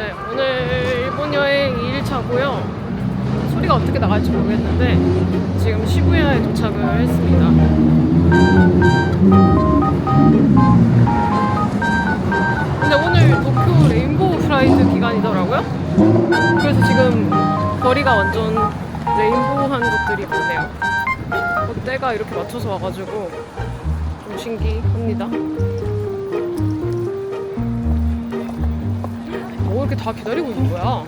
네, 오늘 일본 여행 2일차고요. 소리가 어떻게 나갈지 모르겠는데 지금 시부야에 도착을 했습니다. 근데 오늘 도쿄 레인보우 프라이드 기간이더라고요. 그래서 지금 거리가 완전 레인보우한 것들이 많네요. 어, 때가 이렇게 맞춰서 와가지고 좀 신기합니다. 뭐 이렇게 다 기다리고 있는 거야?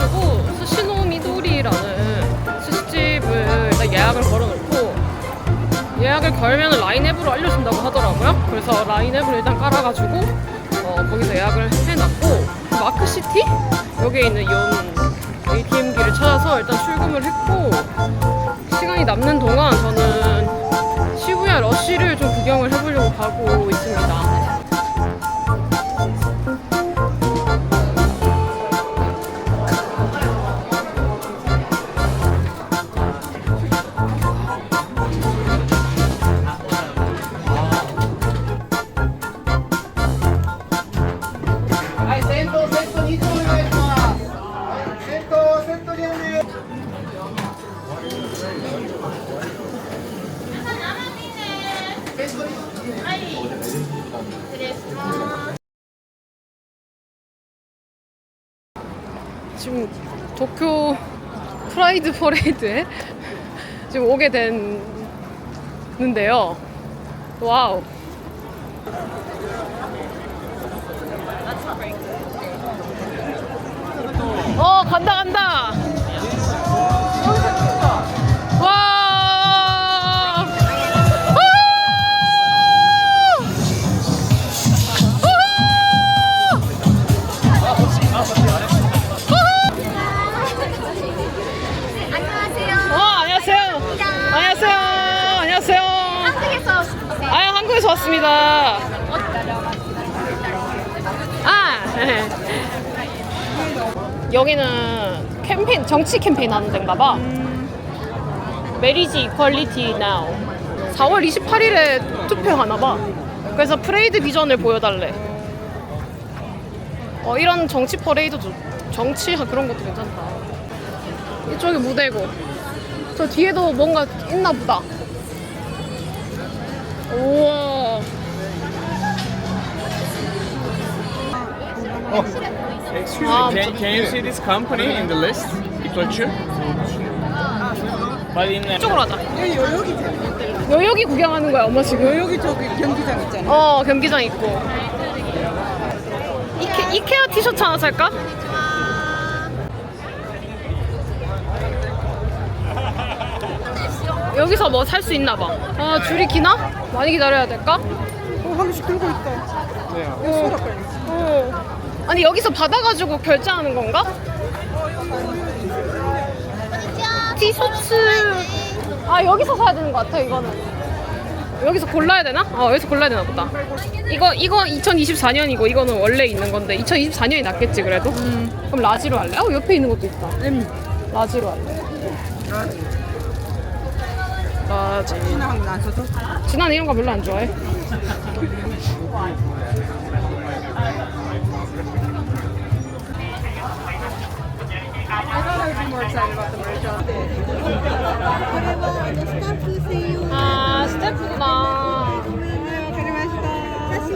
도착해가지고 스시노 미도리라는 스시집을 일단 예약을 걸어놓고 예약을 걸면 라인 앱으로 알려준다고 하더라고요. 그래서 라인 앱을 일단 깔아가지고 어, 거기서 예약을 해놨고 마크시티 여기에 있는 이온 ATM기를 찾아서 일단 출금을 했고 시간이 남는 동안 저는 시부야 러쉬를 좀 구경을 해보려고 가고 지금 도쿄 프라이드 퍼레이드에 지금 오게 됐는데요. 와우. 어, 간다, 간다. 캠페인, 정치 캠페인 하는 데인가 봐. 메리지 이퀄리티 나우. 4월 28일에 투표하나 봐. 그래서 프레이드 비전을 보여달래. 어, 이런 정치 퍼레이드 도, 정치 그런 것도 괜찮다. 이쪽이 무대고. 저 뒤에도 뭔가 있나 보다. 우와. Excuse me, can, can you see this company in the list? 이퀄추? But in uh, 이쪽으로 하자. 여기 여기 여기 구경하는 거야, 엄마 지금. 여기 저기 경기장 있잖아. 어, 경기장 있고. 이케, 이케아 티셔츠 하나 살까? 여기서 뭐 살 수 있나 봐. 아, 줄이 기나? 많이 기다려야 될까? 어, 한 개씩 들고 있다. 소라 빨리. 어. 아니, 여기서 받아가지고 결제하는 건가? 티셔츠. 아, 여기서 사야 되는 것 같아, 이거는. 여기서 골라야 되나? 어, 여기서 골라야 되나 보다. 이거, 이거 2024년이고, 이거는 원래 있는 건데, 2024년이 낫겠지, 그래도? 그럼 라지로 할래? 어, 옆에 있는 것도 있다. M. 라지로 할래. 라지. 진아는 이런 거 별로 안 좋아해. これはあのスタッフ専用 아, 스태프구나. わかりました写真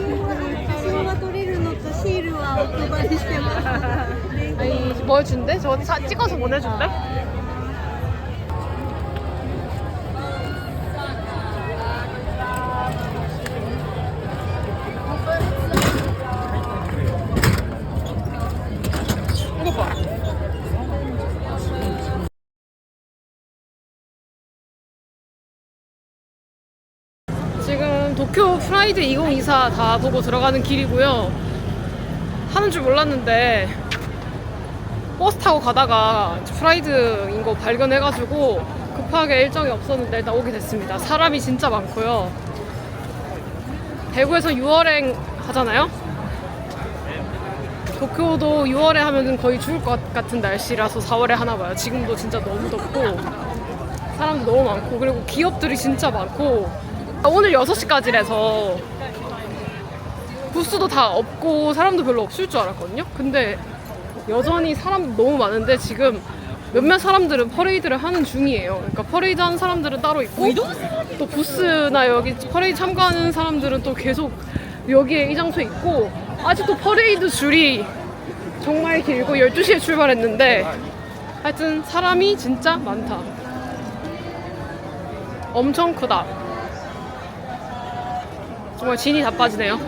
写真は撮れるのとシールはお配りしてます 아니, 뭘 준대? 저거 사, 찍어서 보내준대? 도쿄 프라이드 2024 다 보고 들어가는 길이고요. 하는 줄 몰랐는데 버스 타고 가다가 프라이드인 거 발견해가지고 급하게 일정이 없었는데 일단 오게 됐습니다. 사람이 진짜 많고요. 대구에서 6월행 하잖아요. 도쿄도 6월에 하면은 거의 죽을 것 같은 날씨라서 4월에 하나 봐요. 지금도 진짜 너무 덥고 사람도 너무 많고 그리고 기업들이 진짜 많고 오늘 6시까지라서 부스도 다 없고 사람도 별로 없을 줄 알았거든요. 근데 여전히 사람 너무 많은데 지금 몇몇 사람들은 퍼레이드를 하는 중이에요. 그러니까 퍼레이드 하는 사람들은 따로 있고 또 부스나 여기 퍼레이드 참가하는 사람들은 또 계속 여기에 이 장소에 있고 아직도 퍼레이드 줄이 정말 길고 12시에 출발했는데 하여튼 사람이 진짜 많다. 엄청 크다. 정말 진이 다 빠지네요.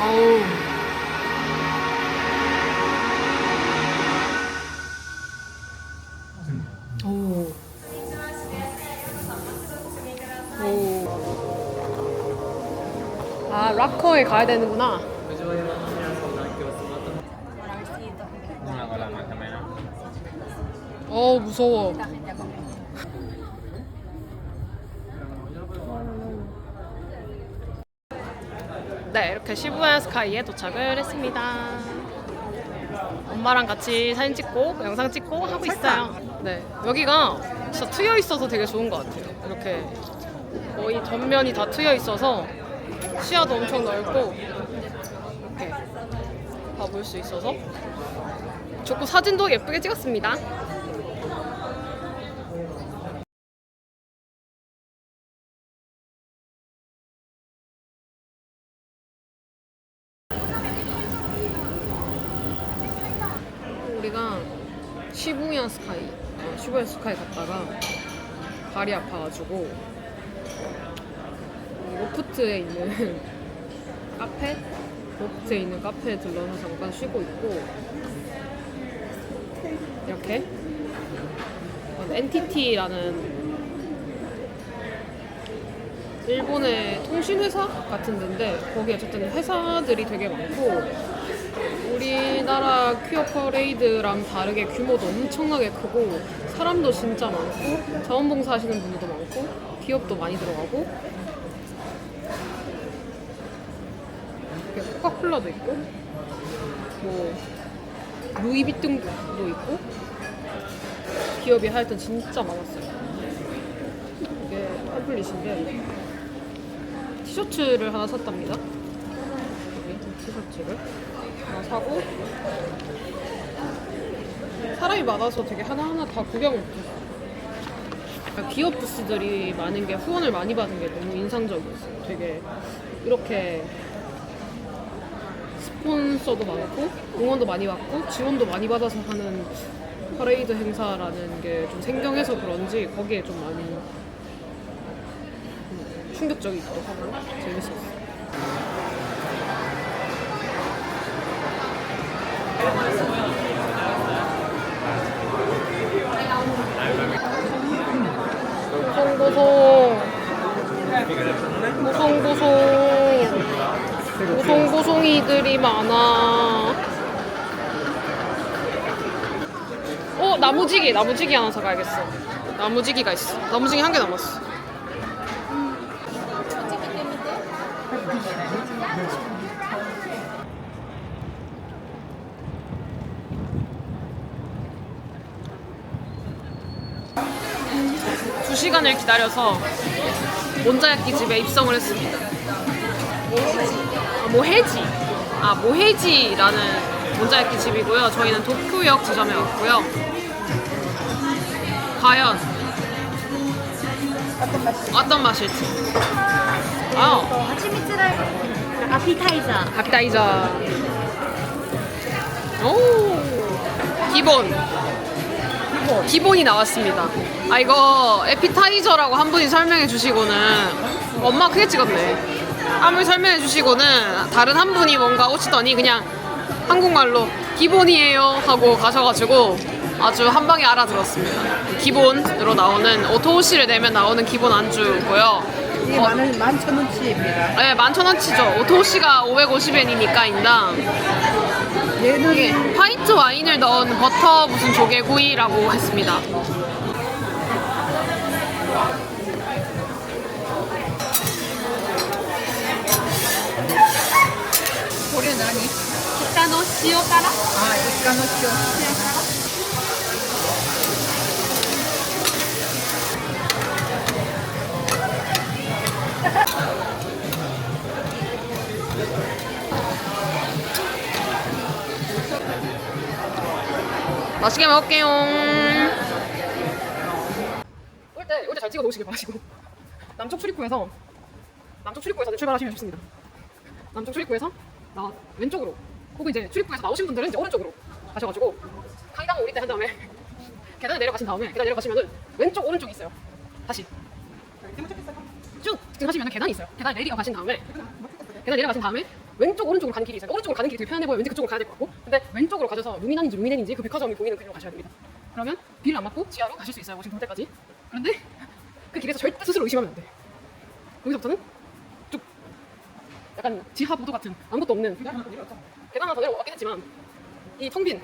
어우. 아, 락커에 가야 되는구나. 어, 무서워. 네, 이렇게 시부야 스카이에 도착을 했습니다. 엄마랑 같이 사진 찍고 영상 찍고 하고 있어요. 네, 여기가 진짜 트여 있어서 되게 좋은 것 같아요. 이렇게 거의 전면이 다 트여 있어서 시야도 엄청 넓고 이렇게 다 볼 수 있어서 좋고 사진도 예쁘게 찍었습니다. 시부야 스카이, 어, 시부야 스카이 갔다가 발이 아파가지고 로프트에 있는 카페? 로프트에 있는 카페에 들러서 잠깐 쉬고 있고 이렇게 NTT라는 일본의 통신회사 같은 데인데 거기 어쨌든 회사들이 되게 많고 우리나라 퀴어 퍼레이드랑 다르게 규모도 엄청나게 크고 사람도 진짜 많고 자원봉사 하시는 분들도 많고 기업도 많이 들어가고 이렇게 코카콜라도 있고 뭐 루이비통도 있고 기업이 하여튼 진짜 많았어요. 이게 팜플릿인데 티셔츠를 하나 샀답니다. 여기 티셔츠를 하나 사고 사람이 많아서 되게 하나하나 다 구경을 못했어요. 기업 부스들이 많은 게 후원을 많이 받은 게 너무 인상적이었어요. 되게 이렇게 스폰서도 많고 응원도 많이 받고 지원도 많이 받아서 하는 퍼레이드 행사라는 게 좀 생경해서 그런지 거기에 좀 많이 음, 충격적이기도 하고 재밌었어요. 무송고송 무송고송 무송고송이들이 많아 어 나무지기 나무지기 하나 사가야겠어 나무지기가 있어 나무지기 한 개 남았어 시간을 기다려서 몬자야끼 집에 입성을 했습니다. 아, 모해지. 아, 모해지라는 몬자야끼 집이고요. 저희는 도쿄역 지점에 왔고요. 과연 어떤 맛일지. 아, 하치미츠라이 아피타이저. 앞다이자. 오. 기본. 기본이 나왔습니다. 아 이거 에피타이저라고 한 분이 설명해 주시고는 엄마 크게 찍었네. 아무리 설명해 주시고는 다른 한 분이 뭔가 오시더니 그냥 한국말로 기본이에요 하고 가셔가지고 아주 한 방에 알아들었습니다. 기본으로 나오는 오토시를 내면 나오는 기본 안주고요. 이게 만, 만천 원치입니다. 네, 만천원치죠. 오토시가 550엔이니까 인당. 얘는 이게 화이트 와인을 넣은 버터 무슨 조개구이라고 했습니다. 고래 나니? 기타노 시오가라? 아, 이까노쇼. 맛있게 먹을게요. 올때 올 때 잘 찍어 놓으시길 바라시고 남쪽 출입구에서 남쪽 출입구에서 출발하시면 좋습니다. 남쪽 출입구에서 나 왼쪽으로 혹은 이제 출입구에서 나오신 분들은 이제 오른쪽으로 가셔가지고階段 오리 때 한 다음에 계단을 내려가신 다음에 계단 내려가시면은 왼쪽 오른쪽이 있어요. 다시 쭉 들어가시면 계단이 있어요. 계단 내리어 가신 다음에 계단 내려가신 다음에 왼쪽 오른쪽으로 가는 길이 있어요. 오른쪽으로 가는 길이 되게 편안해 보여. 왠지 그쪽으로 가야 될 것 같고. 근데 왼쪽으로 가셔서 루미난인지 루미넨인지 그 백화점이 보이는 길로 가셔야 됩니다. 그러면 비를 안 맞고 지하로 가실 수 있어요. 워싱턴 때까지. 그런데 그 길에서 절대 스스로 의심하면 안 돼. 거기서부터는 쭉 약간 지하 보도 같은 아무것도 없는 계단 하나 더 내려왔긴 했지만 이텅 빈,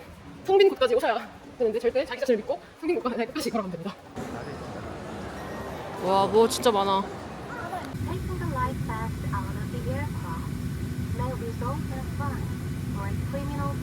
텅빈 곳까지 오셔야 되는데 절대 자기 자신을 믿고 텅빈 곳까지 걸어가면 됩니다. 와, 뭐 진짜 많아. open fun or criminal